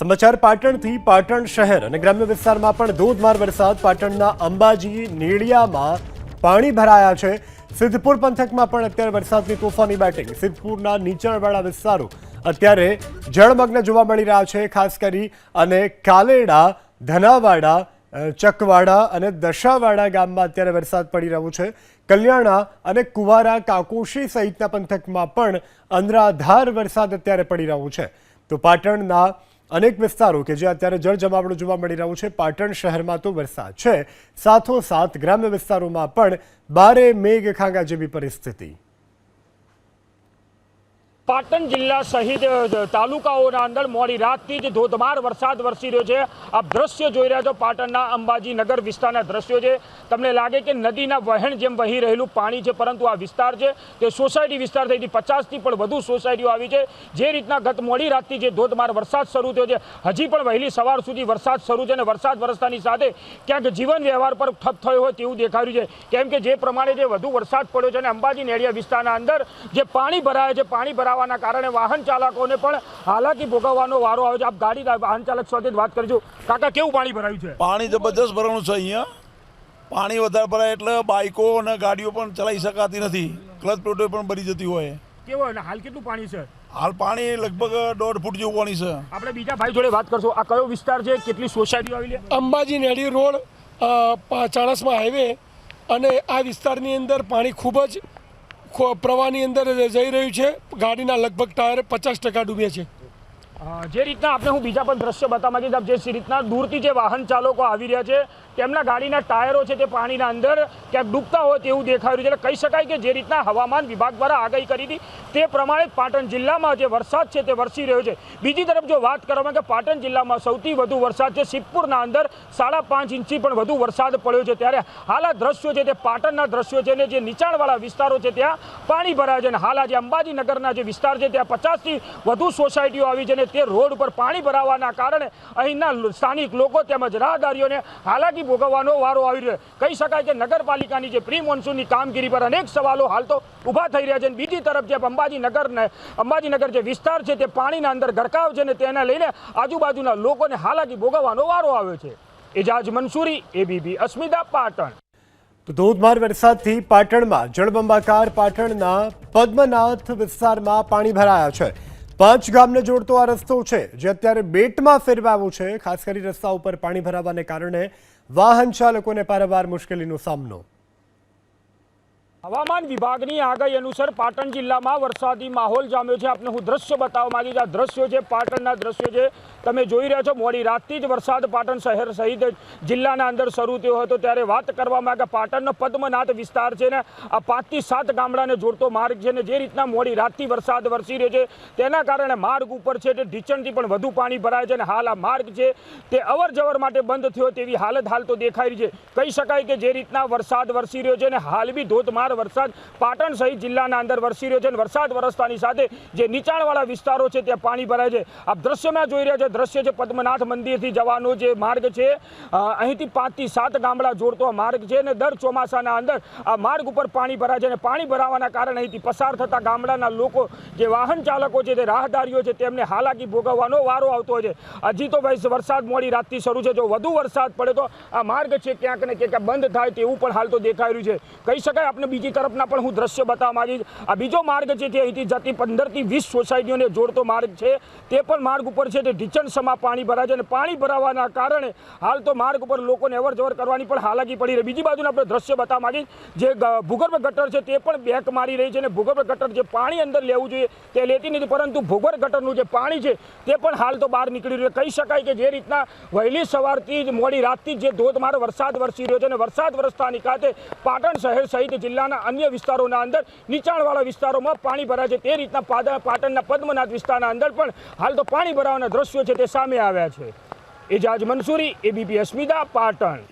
સમાચાર પાટણથી પાટણ શહેર અને ગ્રામ્ય વિસ્તારમાં પણ ધોધમાર વરસાદ. પાટણના અંબાજી નેડિયામાં પાણી ભરાયા છે. સિદ્ધપુર પંથકમાં પણ અત્યારે વરસાદની તોફાની બેટિંગ. સિદ્ધપુરના નીચાણવાળા વિસ્તારો અત્યારે જળમગ્ન જોવા મળી રહ્યા છે, ખાસ કરી અને કાલેડા, ધનાવાડા ચકવાડા અને દશાવાડા ગામમાં અત્યારે વરસાદ પડી રહ્યો છે. કલ્યાણા અને કુવારા, કાકોશી સહિતના પંથકમાં પણ અનરાધાર વરસાદ અત્યારે પડી રહ્યો છે. તો પાટણના અનેક વિસ્તારો કે જે અત્યારે જળજમાવડું જોવા મળી રહ્યું છે. પાટણ શહેરમાં તો વરસાદ છે. સાથોસાથ ગ્રામ્ય વિસ્તારોમાં પણ બારે મેઘ ખાંગા જેવી પરિસ્થિતિ. પાટણ જિલ્લા સહિત તાલુકાઓના અંદર મોડી રાતથી જ ધોધમાર વરસાદ વરસી રહ્યો છે. આ દ્રશ્ય જોઈ રહ્યા છો પાટણના અંબાજી નગર વિસ્તારના દ્રશ્યો છે. તમને લાગે કે નદીના વહેણ જેમ વહી રહેલું પાણી છે, પરંતુ આ વિસ્તાર છે તે સોસાયટી વિસ્તાર થઈથી પચાસથી પણ વધુ સોસાયટીઓ આવી છે. જે રીતના ગત મોડી રાતથી જે ધોધમાર વરસાદ શરૂ થયો છે, હજી પણ વહેલી સવાર સુધી વરસાદ શરૂ છે અને વરસાદ વરસતાની સાથે ક્યાંક જીવન વ્યવહાર પર ઠપ થયો હોય તેવું દેખાયું છે. કેમ કે જે પ્રમાણે જે વધુ વરસાદ પડ્યો છે અને અંબાજી નેડિયા વિસ્તારના અંદર જે પાણી ભરાય છે, પાણી ભરાવાના કારણે વાહન ચાલકોને પણ હાલાકી ભોગવવાનો વારો આવે છે. આપ ગાડી વાહન ચાલક સાથે જ વાત કરીશું કાકા કેવું પાણી ભરાયું છે? પાણી જબરદસ્ત ભરવાનું છે અહીંયા. પાણી વધારે ભરાય એટલે બાઇકો અને ગાડીઓ પણ ચલાવી શકાતી નથી. ક્લચ પ્લેટો પણ ભરી જતી હોય. કેવો અને હાલ કેટલું પાણી છે? હાલ પાણી લગભગ દોઢ ફૂટ જેવું પાણી છે. આપણે બીજા ભાઈ જોડે વાત કરશું. આ કયો વિસ્તાર છે? કેટલી સોસાયટીઓ આવેલી છે? અંબાજી નેડી રોડ ચાણસમાં પા- ચાણસમા હાઈવે અને આ વિસ્તારની અંદર પાણી ખૂબ જ પ્રવાહની અંદર જઈ રહ્યું છે ગાડીના લગભગ ટાયર પચાસ ટકા ડૂબ્યા છે. જે રીતના આપણે હું બીજા પણ દ્રશ્ય બતાવવા માંગીશ, આપ જે રીતના દૂરથી જે વાહન ચાલકો આવી રહ્યા છે, તેમના ગાડીના ટાયરો છે તે પાણીના અંદર ક્યાંક ડૂબતા હોય તેવું દેખાઈ રહ્યું છે. એટલે કહી શકાય કે જે રીતના હવામાન વિભાગ દ્વારા આગાહી કરી હતી, તે પ્રમાણે પાટણ જિલ્લામાં જે વરસાદ છે તે વરસી રહ્યો છે. બીજી તરફ જો વાત કરવામાં કે પાટણ જિલ્લામાં સૌથી વધુ વરસાદ છે, સિદ્ધપુરના અંદર સાડા પાંચ ઇંચથી પણ વધુ વરસાદ પડ્યો છે. ત્યારે હાલ આ દ્રશ્યો છે તે પાટણના દ્રશ્યો છે અને જે નીચાણવાળા વિસ્તારો છે ત્યાં પાણી ભરાય છે અને હાલ આજે અંબાજીનગરના જે વિસ્તાર છે, ત્યાં પચાસથી વધુ સોસાયટીઓ આવી છે અને તે રોડ ઉપર પાણી ભરાવાના કારણે અહીંના સ્થાનિક લોકો તેમજ રાહદારીઓને હાલાકી ભોગવવાનો વારો આવી રહ્યો. કહી શકાય કે નગરપાલિકાની જે પ્રી મોન્સૂનની કામગીરી પર અનેક સવાલો હાલ તો ઊભા થઈ રહ્યા છે. બીજી તરફ જે અંબાજી નગરને અંબાજી જે વિસ્તાર છે તે પાણીના અંદર ગરકાવ છે અને તેને લઈને આજુબાજુના લોકોને હાલાકી ભોગવવાનો વારો આવ્યો છે. એજાજ મંસૂરી એબીબી અસ્મિતા પાટણ. તો ધોધમાર વરસાદથી પાટણમાં જળબંબાકાર પાટણના પદ્મનાથ વિસ્તારમાં પાણી ભરાયા છે. પાંચ ગામને જોડતો આ રસ્તો છે, જે અત્યારે બેટમાં ફેરવાયો છે. ખાસ કરી રસ્તા ઉપર પાણી ભરાવાને કારણે વાહન ચાલકોને પારવાર મુશ્કેલીનો સામનો. હવામાન વિભાગની આગાહી અનુસાર પાટણ જિલ્લામાં વરસાદી માહોલ જામ્યો છે. આપને હું દ્રશ્ય બતાવવા માંગીશ આ દ્રશ્યો છે પાટણના દ્રશ્યો છે, તમે જોઈ રહ્યા છો. મોડી રાતથી જ વરસાદ પાટણ શહેર સહિત જિલ્લાના અંદર શરૂ થયો હતો. ત્યારે વાત કરવામાં આવે કે પાટણનો પદ્મનાથ વિસ્તાર છે ને, આ પાંચથી સાત ગામડાને જોડતો માર્ગ છે ને, જે રીતના મોડી રાતથી વરસાદ વરસી રહ્યો છે, તેના કારણે માર્ગ ઉપર છે તે ઢીચણથી પણ વધુ પાણી ભરાય છે અને હાલ આ માર્ગ છે તે અવરજવર માટે બંધ થયો તેવી હાલત હાલ તો દેખાઈ રહી છે. કહી શકાય કે જે રીતના વરસાદ વરસી રહ્યો છે ને, હાલ બી ધોધમાર વરસાદ પાટણ સહિત જિલ્લાના અંદર વરસી રહ્યો છે વરસાદ વરસતાની સાથે જે નીચાણવાળા વિસ્તારો છે ત્યાં પાણી ભરાય છે. આપ દ્રશ્યમાં જોઈ રહ્યા છે, દ્રશ્ય છે પદ્મનાથ મંદિરથી જવાનો જે માર્ગ છે. અહીંથી પાંચથી સાત ગામડા જોડતો માર્ગ છે અને દર ચોમાસાના અંદર આ માર્ગ ઉપર પાણી ભરાય છે અને પાણી ભરાવાના કારણે અહીંથી પસાર થતા ગામડાના લોકો, જે વાહન ચાલકો છે તે રાહદારીઓ છે તેમને હાલાકી ભોગવવાનો વારો આવતો હોય છે. હજી તો ભાઈ વરસાદ મોડી રાતથી શરૂ છે. જો વધુ વરસાદ પડે તો આ માર્ગ છે ક્યાંક ને ક્યાંક બંધ થાય તેવું પણ હાલ તો દેખાઈ રહ્યું છે. કહી શકાય આપણે બીજી તરફના પણ હું દ્રશ્ય બતાવવા માંગીશ. આ બીજો માર્ગ છે તે અહીંથી જતી પંદરથી વીસ સોસાયટીઓને જોડતો માર્ગ છે. તે પણ માર્ગ ઉપર છે. તે ઢીચણસમાં પાણી ભરાય છે અને પાણી ભરાવાના કારણે હાલ તો માર્ગ ઉપર લોકોને અવર જવર કરવાની પણ હાલાકી પડી રહી. બીજી બાજુના આપણે દ્રશ્ય બતાવવા માંગીશ. જે ભૂગર્ભ ગટર છે તે પણ બેક મારી રહી છે અને ભૂગર્ભ ગટર જે પાણી અંદર લેવું જોઈએ તે લેતી નથી. પરંતુ ભૂગર્ભ ગટરનું જે પાણી છે તે પણ હાલ તો બહાર નીકળી રહ્યું કહી શકાય કે જે રીતના વહેલી સવારથી જ મોડી રાતથી જ જે ધોધમાર વરસાદ વરસી રહ્યો છે અને વરસાદ વરસતાની કાતે પાટણ શહેર સહિત જિલ્લાના અન્ય વિસ્તારોના અંદર, નીચાણવાળા વિસ્તારોમાં પાણી ભરાય છે. તે રીતના પાટણના પદ્મનાથ વિસ્તારના અંદર પણ હાલ તો પાણી ભરાવાના દ્રશ્યો છે તે સામે આવ્યા છે. એજાજ મંસૂરી, એબીપી અસ્મિતા, પાટણ.